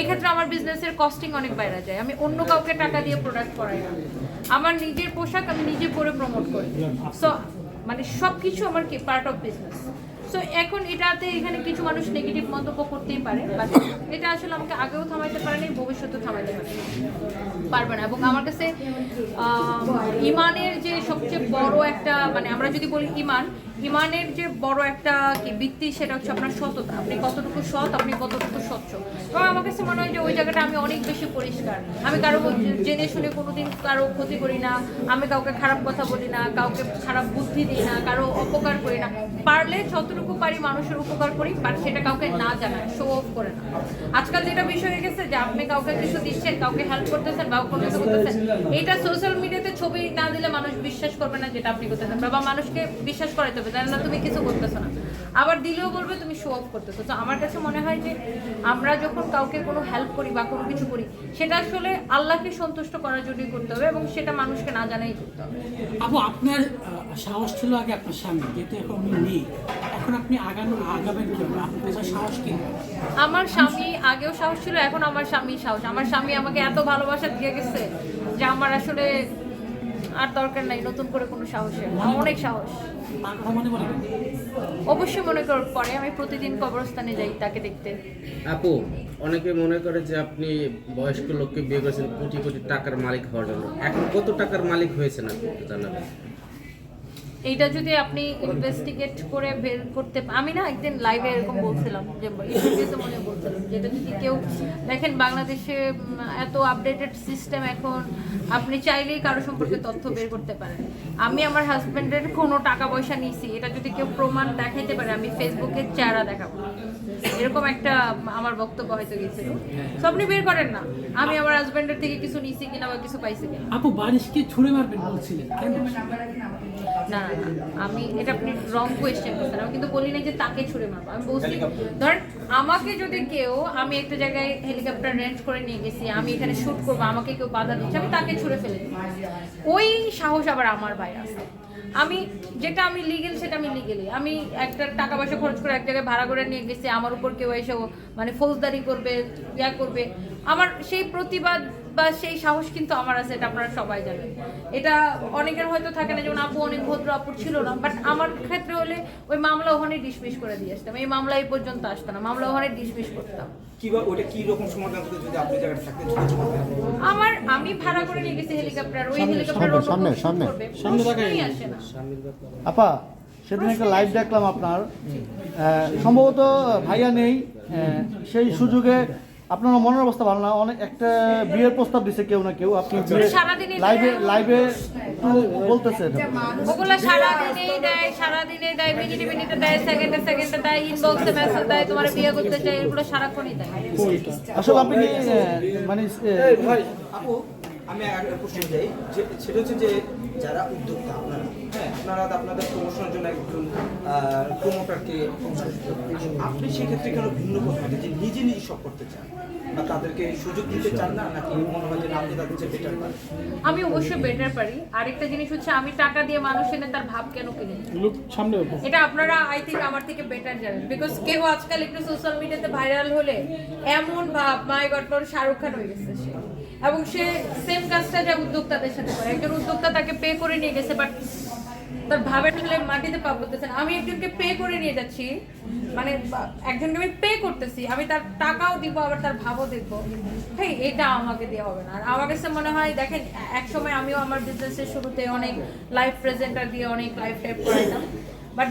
এক্ষেত্রে আমার বিজনেসের কস্টিং অনেক বাইরে যায়। আমি অন্য কাউকে টাকা দিয়ে প্রোডাক্ট করাই না। আমার নিজের পোশাক আমি নিজে পরে প্রমোট করি। সো মানে সব কিছু আমার কি পার্ট অফ বিজনেস সো এখন এটাতে এখানে কিছু মানুষ নেগেটিভ মন্তব্য করতেই পারে এটা আসলে আমাকে আগেও থামাইতে ভবিষ্যতেও থামাইতে পারে পারবে না। এবং আমার কাছে ইমানের যে সবচেয়ে বড় একটা মানে আমরা যদি বলি ইমান, ইমানের যে বড় একটা কি ভিত্তি সেটা হচ্ছে আপনার সততা। আপনি কতটুকু সৎ, আপনি কতটুকু স্বচ্ছ। এবং আমার কাছে মনে হয় যে ওই জায়গাটা আমি অনেক বেশি পরিষ্কার। আমি কারও জেনে শুনে কোনোদিন কারও ক্ষতি করি না। আমি কাউকে খারাপ কথা বলি না, কাউকে খারাপ বুদ্ধি দিই না, কারও অপকার করি না। পারলে যতটুকু পারি মানুষের উপকার করি বাট সেটা কাউকে না জানায় শো অফ করে না। আজকাল যেটা বিষয় হয়ে গেছে যে আপনি কাউকে কিছু দিচ্ছেন, কাউকে হেল্প করতেছেন বা কোনো কিছু করতেছেন, এটা সোশ্যাল মিডিয়াতে ছবি না দিলে মানুষ বিশ্বাস করবে না যেটা আপনি করতেছেন, বা মানুষকে বিশ্বাস করাইতে হবে, জানেন না, তুমি কিছু করতেছো না। আবার দিলেও বলবে, তুমি শো অফ করতেছো। তো আমার কাছে মনে হয় যে আমরা যখন কাউকে কোনো হেল্প করি বা কোনো কিছু করি, সেটা আসলে আল্লাহকে সন্তুষ্ট করার জন্যই করতে হবে এবং সেটা মানুষকে না জানাই করতে হবে। আপু আপনার সাহস ছিল আগে আপনার স্বামী যেহেতু এখন নেই। এখন আপনি আগানো আগাবেন কীভাবে আপনার সাহস কি? আমার স্বামী আগেও সাহস ছিল এখন আমার স্বামী সাহস। আমার স্বামী আমাকে এত ভালোবাসা দিয়ে গেছে যে আমার আসলে আর দরকার নাই নতুন করে কোনো সাহসের। অনেক সাহস। মনে অবশ্যই মনে কর পরে আমি প্রতিদিন কবরস্থানে যাই তাকে দেখতে। আপু অনেকে মনে করে যে আপনি বয়স্ক লোককে বিয়ে করেছেন কোটি কোটি টাকার মালিক হওয়ার জন্য। এখন কত টাকার মালিক হয়েছেন আপনি জানাবেন? এইটা যদি আপনি ইনভেস্টিগেট করে বের করতে আমি না একদিন লাইভে এরকম বলছিলাম যে ইন্টারভিউতে মনে বলছিলাম যেটা যদি কেউ দেখেন বাংলাদেশে এত আপডেটেড সিস্টেম এখন, আপনি চাইলেই কারও সম্পর্কে তথ্য বের করতে পারেন। আমি আমার হাজব্যান্ডের কোনো টাকা পয়সা নিয়েছি, এটা যদি কেউ প্রমাণ দেখাইতে পারে, আমি ফেসবুকের চেহারা দেখাবো। এরকম একটা আমার বক্তব্য হয়তো গেছিল তো আপনি বের করেন না। আমি আমার হাজবেন্ডের থেকে কিছু নিয়েছি কিনা বা কিছু পাইছি কিনা। আপু বারিশকে ছুড়ে মারবেন বলছিলেন কেন? না আমি এটা আপনি রং কোয়েশ্চেন করছেন। আমি কিন্তু বলি না যে তাকে ছুড়ে মারবো। আমি বলছি ধরেন আমাকে যদি কেউ আমি একটা জায়গায় হেলিকপ্টার রেন্ট করে নিয়ে গেছি আমি এখানে শুট করব আমাকে কেউ বাধা দিচ্ছে আমি তাকে ছুড়ে ফেলে দিই ওই সাহস আবার আমার ভাই আছে। আমি যেটা আমি লিগেল সেটা আমি লিগেলি আমি একটা টাকা পয়সা খরচ করে এক জায়গায় ভাড়া করে নিয়ে গেছি আমার উপর কেউ এসে ও মানে ফৌজদারি করবে ইয়া করবে। আমার সেই প্রতিবাদ বা সেই সাহস কিন্তু আমার আছে এটা আপনারা সবাই জানেন। এটা অনেকের হয়তো থাকে না যেমন আপু অনেক ভদ্র আপুর ছিল না বাট আমার ক্ষেত্রে হলে ওই মামলা ওখানে ডিসমিস করে দিয়ে আসতাম। এই মামলা এই পর্যন্ত আসতো না মামলা ওখানে ডিসমিস করতাম। ওটা কি রকম সমাধান যদি আপনি থাকতেন ছোট ছোট আমার আমি ভাড়া করে নিয়ে গেছি হেলিকপ্টার ওই হেলিকপ্টার সামনে, সামনে, সামনে। আসে না। আপা সেদিন একটা লাইভ দেখলাম আপনার। সম্ভবত ভাইয়া নেই সেই সুযোগে আপনার মনের অবস্থা ভালো না। অনেক একটা বিয়ের প্রস্তাব দিছে কেউ না কেউ। আপনি লাইভে লাইভে একটু বলতেছেন। ওগুলো সারাদিনেই দেয় সারাদিনে দেয় মিনিটে মিনিটে দেয় সেকেন্ডে সেকেন্ডে দেয় ইনবক্সে মেসেজ দেয় তোমার বিয়ে করতে চাই এগুলো সারাক্ষণই দেয়। আসলে আপনি মানে আপু আমি একটা প্রশ্ন যাই যে সেটা হচ্ছে যে যারা উদ্যোক্তা আপনারা আপনারা আপনাদের প্রমোশনের জন্য একজন প্রমোটারকে আপনি সেক্ষেত্রে কেন ভিন্ন করতে যে নিজে নিজে সব করতে চান বা তাদেরকে সুযোগ দিতে চান না নাকি মনে হয় যে আপনি তাদের চেয়ে বেটার পারেন আমি অবশ্যই বেটার পারি। আরেকটা জিনিস হচ্ছে আমি টাকা দিয়ে মানুষ এনে তার ভাব কেন কিনে? নিই? এটা আপনারা আই থিঙ্ক আমার থেকে বেটার জানেন। বিকজ কেউ আজকাল একটু সোশ্যাল মিডিয়াতে ভাইরাল হলে এমন ভাব মাই গড শাহরুখ খান হয়ে গেছে সে। এবং সে সেম কাজটা যা উদ্যোক্তাদের সাথে করে। একজন উদ্যোক্তা তাকে পে করে নিয়ে গেছে বাট তার ঠেলে মাটিতে পা করতেছেন আমি একজনকে পে করে নিয়ে যাচ্ছি। মানে একজনকে আমি পে করতেছি। আমি তার টাকাও দিব, আবার তার ভাবও দেখব। হ্যাঁ এটা আমাকে দেওয়া হবে না। আর আমার কাছে মনে হয়, দেখেন, এক সময় আমিও আমার বিজনেসের শুরুতে অনেক লাইফ প্রেজেন্টার দিয়ে অনেক লাইফ টাইপ করাইতাম। বাট